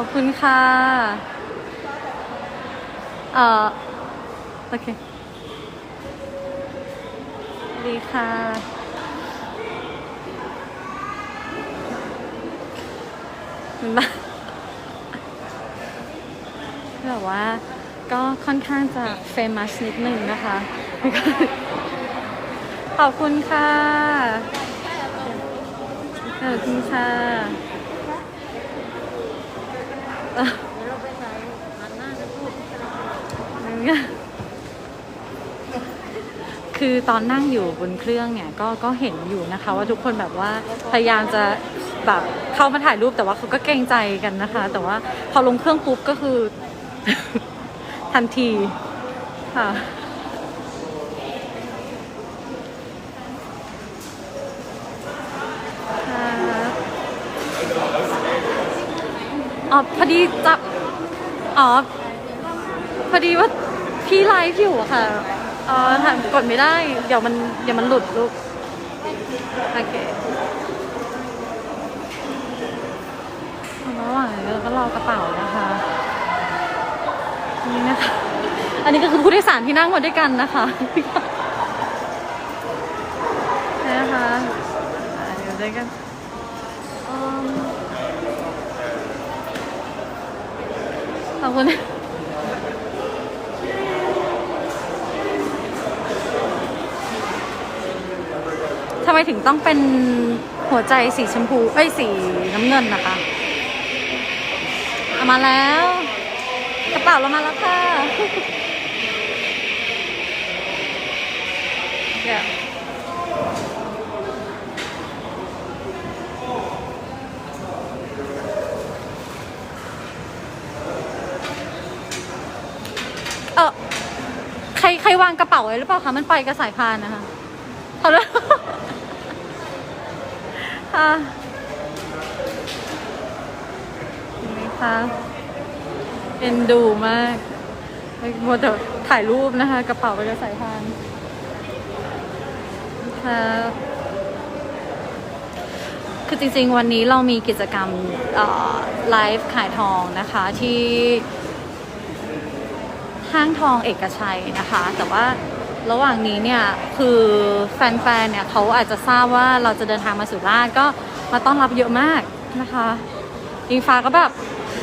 ขอบคุณค่ะ เอ่อ โอเค ดีค่ะ มันบ้าแบบว่าก็ค่อนข้างจะเฟมัสนิดนึงนะคะ ขอบคุณค่ะ ขอบคุณค่ะเอ่อ คือตอนนั่งอยู่บนเครื่องเนี่ยก็ก็เห็นอยู่นะคะว่าทุกคนแบบว่าพยายามจะแบบเข้ามาถ่ายรูปแต่ว่าเขาก็เกรงใจกันนะคะ แต่ว่าพอลงเครื่องปุ๊บก็คือ ทันทีค่ะอ๋อพอดีจับอ๋อพอดีว่าพี่ไลฟ์อยู่ค่ะ อ๋อถ่ายกดไม่ได้ เดี๋ยวมันเดี๋ยวมันหลุดลูก โอเคระหว่างนี้เราก็รอกระเป๋านะคะ นี่นะคะ อันนี้ก็คือผู้โดยสารที่นั่งมาด้วยกันนะคะนะคะอ่าเดี๋ยวด้วยกันขอบคุณ ไมถึงต้องเป็นหัวใจสีชมพู เอ้ย สีน้ำเงินนะคะเอามาแล้ว กระเป๋าเรามาแล้วค่ะเดี๋ยวเออใคร ใครวางกระเป๋าไว้หรือเปล่าคะ มันไปกับสายพานนะคะ เอาเลย ค่ะเห็นไหมคะเอ็นดูมากมัวแต่ถ่ายรูปนะคะ กระเป๋าไปกับสายพานค่ะคือจริงๆ วันนี้เรามีกิจกรรมไลฟ์ขายทองนะคะที่ห้างทองเอกชัยนะคะ แต่ว่า ระหว่างนี้เนี่ยคือแฟนๆเนี่ยเขาอาจจะทราบว่าเราจะเดินทางมาสุราษฎร์ก็มาต้อนรับเยอะมากนะคะอิงฟ้าก็แบบ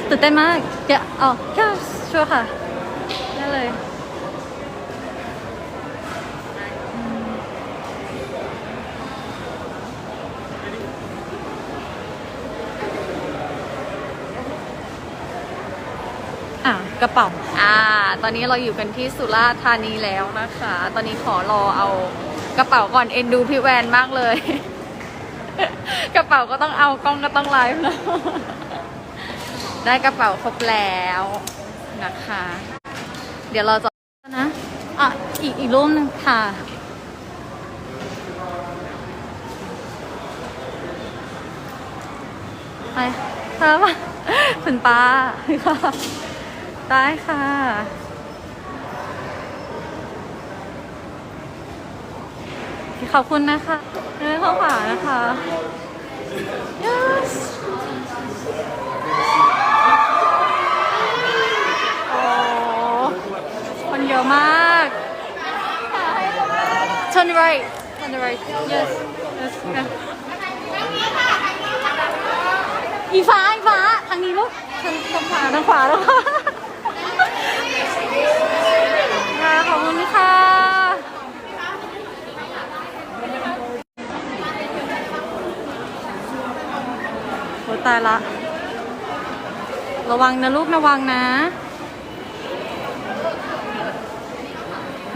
ตื่นเต้นมากเดี๋ยวอ๋อแค่ชัวร์ค่ะได้เลย อะกระเป๋าอ่า ตอนนี้เราอยู่กันที่สุราษฎร์ธานีแล้วนะคะ ตอนนี้ขอรอเอากระเป๋าก่อนเอ็นดูพี่แวนมากเลย กระเป๋าก็ต้องเอากล้องก็ต้องไลฟ์แล้ว ได้กระเป๋าครบแล้วนะคะ เดี๋ยวเราจะนะอะอีกอีกรูปหนึงค่ะไปค่ะคุณป้าค่ะ ได้ค่ะ ขอบคุณนะคะเนื้อข้าวฝานะคะ yes โอ้คนเยอะมาก turn right turn right yes yes อีฟ้าอีฟ้าทางนี้ลูกทางทางขวาทางขวาแล้วค่ะ ค่ะขอบคุณค่ะโอ้ตายละ ระวังนะลูกระวังนะ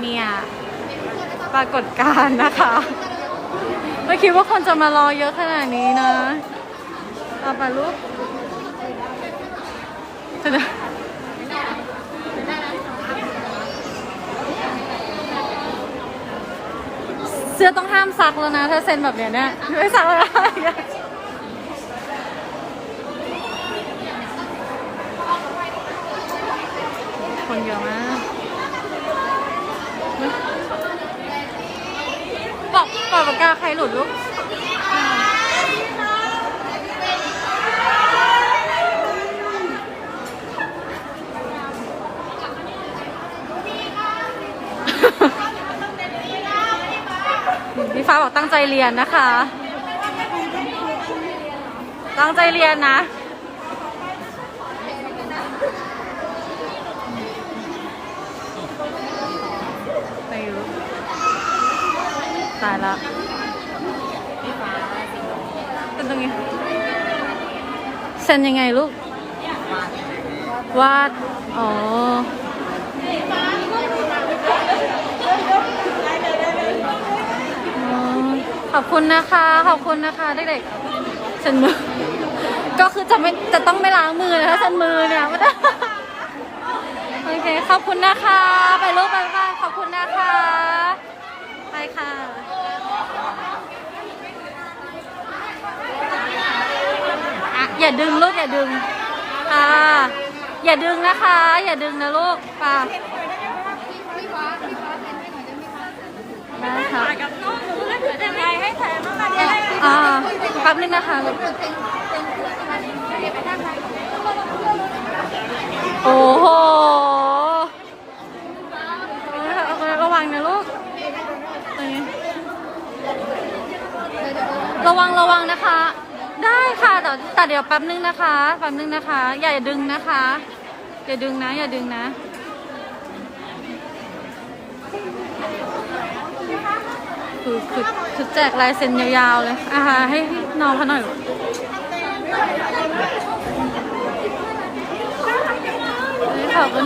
เนี่ยปรากฏการณ์นะคะ ไม่คิดว่าคนจะมารอเยอะขนาดนี้นะเอาไปลูกจะได้ เสื้อต้องห้ามซักแล้วนะ ถ้าเซ็นแบบเนี้ยเนี่ยไม่ซักแล้วนะคนเยอะมากบอกบอกปากกาใครหลุดลูกอ่า พี่ฟ้า บอกตั้งใจเรียนนะคะ ตั้งใจเรียนนะ ไม่รู้ตายละเป็นตรงนี้เซ็นยังไงลูก วาด อ๋ออ๋อ อบคุณนะคะ ขอบคุณนะคะเด็กๆเซ็นมือ ก็คือจะไม่จะต้องไม่ล้างมือนะคะเซ็นมือเนี่ยไม่ได้โอเค ขอบคุณนะคะ ไปลูกไปบ้านขอบคุณนะคะ ไปค่ะอะอย่าดึงลูกอย่าดึงค่ะอย่าดึงนะคะ อย่าดึงนะลูกป่า ได้ค่ะยังไงให้แถมมาอะอ่าแป๊บนึงนะคะลูกโอ้โหเอาระวังนะลูกตรงนี้ระวังระวังนะคะ ได้ค่ะแต่แต่เดี๋ยวแป๊บนึงนะคะ แป๊บนึงนะคะ อย่าดึงนะคะ อย่าดึงนะ อย่าดึงนะ คือคือคือแจกลายเซ็นยาวๆเลยอ่าให้น้องเขาหน่อยขอบคุณ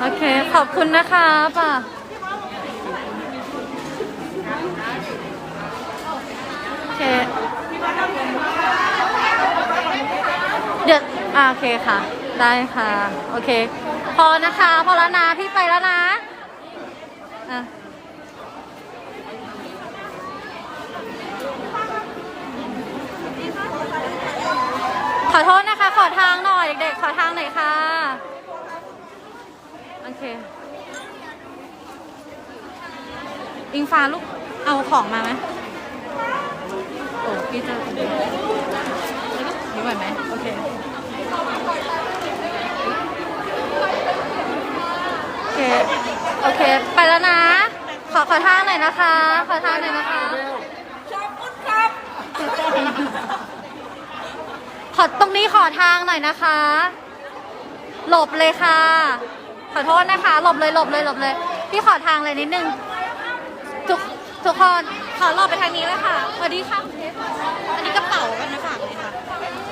โอเค ขอบคุณนะคะป่ะโอเค เดี๋ยวอ่าโอเคค่ะ ได้ค่ะ โอเค พอนะคะ พอแล้วนะ พี่ไปแล้วนะอะขอโทษนะคะ ขอทางหน่อยเด็กๆ ขอทางหน่อยค่ะ โอเค อิงฟ้าลูก เอาของมาไหมโอ้พี่จะ ไหวไหมโอเคโอเค โอเค ไปแล้วนะ ขอขอทางหน่อยนะคะ ขอทางหน่อยนะคะ ชอบคุณครับ ขอตรงนี้ขอทางหน่อยนะคะ หลบเลยค่ะ ขอโทษนะคะ หลบเลยหลบเลยหลบเลย พี่ขอทางเลยนิดนึง ทุกทุกคนขอหลบไปทางนี้เลยค่ะสวัสดีค่ะอันนี้กระเป๋ากันนะฝากเลยค่ะ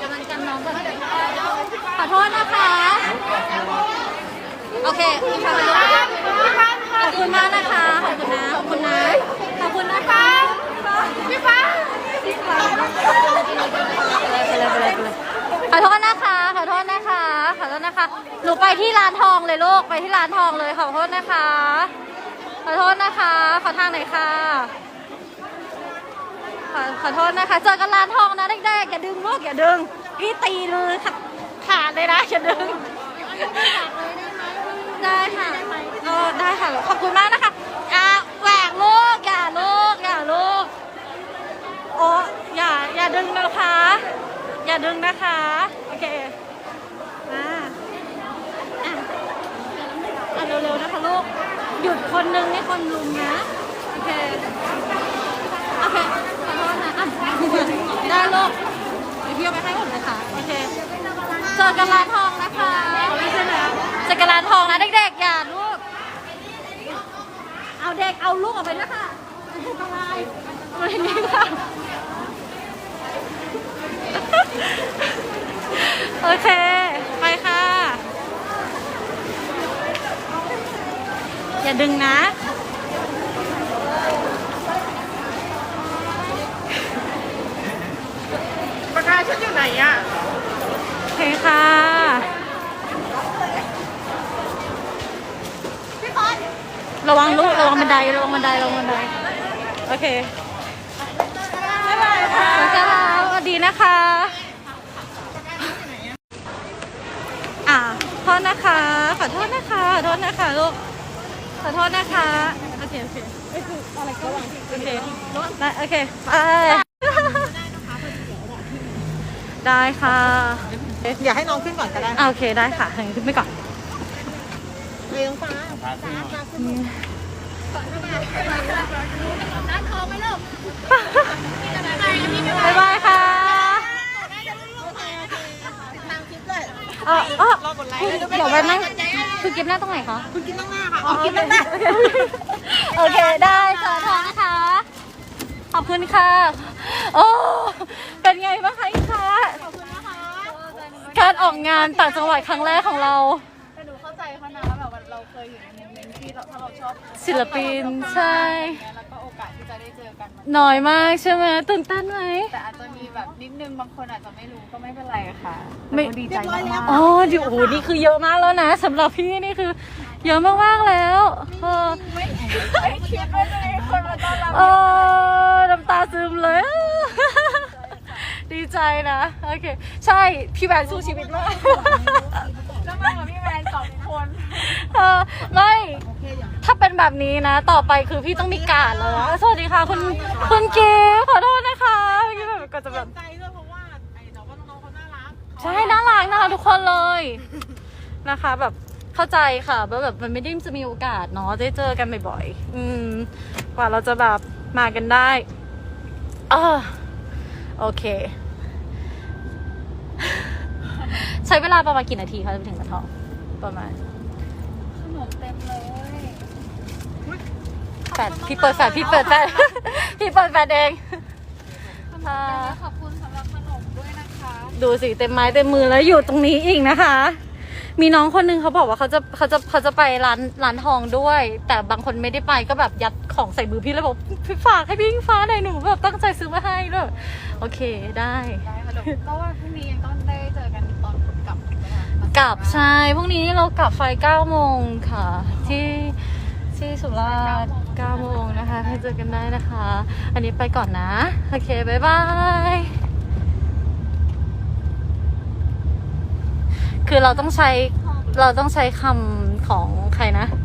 กำลังจำน้องกัน ขอโทษนะคะ โอเคพี่ฟ้าไปเลยขอบคุณมากนะคะ ขอบคุณนะ ขอบคุณนะ ขอบคุณนะคะพี่ฟ้าไปเลยไปเลยไปเลยขอโทษนะคะ ขอโทษนะคะ ขอโทษนะคะ หนูไปที่ร้านทองเลยลูก ไปที่ร้านทองเลย ขอโทษนะคะ ขอโทษนะคะ ขอทางหน่อยค่ะขอขอโทษนะคะ เจอกันร้านทองนะเด็กๆอย่าดึงลูกอย่าดึงพี่ตีเลยขาด ขาดเลยนะอย่าดึงได้ค่ะเออได้ค่ะ ขอบคุณมากนะคะอะแหวกลูกอย่าลูกอย่าลูกโอ้อย่าอย่าดึงนะคะ อย่าดึงนะคะ โอเคมาอะอะเร็วๆนะคะลูก หยุดคนนึงให้คนลุมนะ โอเค โอเค ขอโทษนะอะได้ลูกเดี๋ยวพี่เอาไปให้หมดเลยค่ะ โอเค เจอกันร้านทองนะคะไม่ใช่แล้วเจอกันร้านทองนะเด็กๆอย่าลูก เอาเด็กเอาลูกออกไปด้วยค่ะอันตรายเอาไปนี่ค่ะโอเค ไปค่ะ อย่าดึงนะ ปากกาฉันอยู่ไหนอะ โอเคค่ะ ระวังลูกระวังบันไดระวังบันไดระวังบันไดโอเคบ๊ายบายค่ะสวัสดีค่ะสวัสดีนะคะอ่าโทษนะคะ ขอโทษนะคะขอโทษนะคะลูกขอโทษนะคะโอเคโอเคโอเคได้โอเคไปได้ค่ะอยากให้น้องขึ้นก่อนก็ได้อะโอเคได้ค่ะงั้นขึ้นไปก่อน เลยน้องฟ้าบ๊ายบายค่ะเออเออรอกดไลค์คุณเดี๋ยวแป๊บนึงคุณกิฟต์หน้าตรงไหนคะคุณกินตั้งหน้าค่ะอ๋อกินตั้งหน้าโอเคได้ค่ะทานนะคะ ขอบคุณค่ะ โอ้เป็นไงบ้างคะอีกคะการออกงานต่างจังหวัดครั้งแรกของเรา ถ้าเราชอบศิลปินใช่ แล้วก็โอกาสที่จะได้เจอกันมันน้อยมากใช่ไหมตื่นเต้นไหม แต่อาจจะมีแบบนิดนึงบางคนอาจจะไม่รู้ก็ไม่เป็นไรค่ะไม่ แต่ก็ดีใจมากอ๋อดิโอ้โหนี่คือเยอะมากแล้วนะสำหรับพี่นี่คือ เยอะมากๆแล้วเออๆไม่คิดว่าจะมีคนมาต้อนรับเออน้ำตาซึมเลย ดีใจนะ โอเค ใช่ พี่แหวนสู้ชีวิตมาก เออไม่ถ้าเป็นแบบนี้นะ ต่อไปคือพี่ต้องมีการดเลยนะสวัสดีค่ะคุณคุณกิฟต์ขอโทษนะคะเมื่อกี้แบบก็จะแบบ ใจด้วยเพราะว่าไอ้แต่ว่าน้องๆเขาน่ารักใช่น่ารักน่ารักทุกคนเลย นะคะ แบบเข้าใจค่ะว่าแบบมันไม่ได้จะมีโอกาสเนาะได้เจอกันบ่อยๆอืม กว่าเราจะแบบมากันได้เออโอเค ใช้เวลาประมาณกี่นาทีคะจะไปถึงกระท่อมประมาณข นมเต็มเลยแฟดพี่เปิดแฟดพี่เปิดแฟดพี่เปิดแฟดเองอ่าขอบคุณสำหรับขนมด้วยนะคะ ดูสิเต็มไม้เต็มมือแล้วอยู่ตรงนี้อีกนะคะ มีน้องคนนึงเขาบอกว่าเขาจะเขาจะเขาจะไปร้านร้านทองด้วย แต่บางคนไม่ได้ไปก็แบบยัดของใส่มือพี่แล้วบอกพี่ฝากให้พี่อิงฟ้าหน่อยหนูแบบตั้งใจซื้อมาให้ด้วยโอเคได้ได้ค่ะเดี๋ยวก็ว่าพรุ่งนี้ยังต้องได้เจอกันตอนกลับนะคะ กลับใช่พรุ่งนี้เรากลับไฟ9โมงค่ะ ที่ที่สุราษฎร์9โมงนะคะให้เจอกันได้นะคะ อันนี้ไปก่อนนะ โอเค บ๊ายบาย คือเราต้องใช้เราต้องใช้คำของใครนะ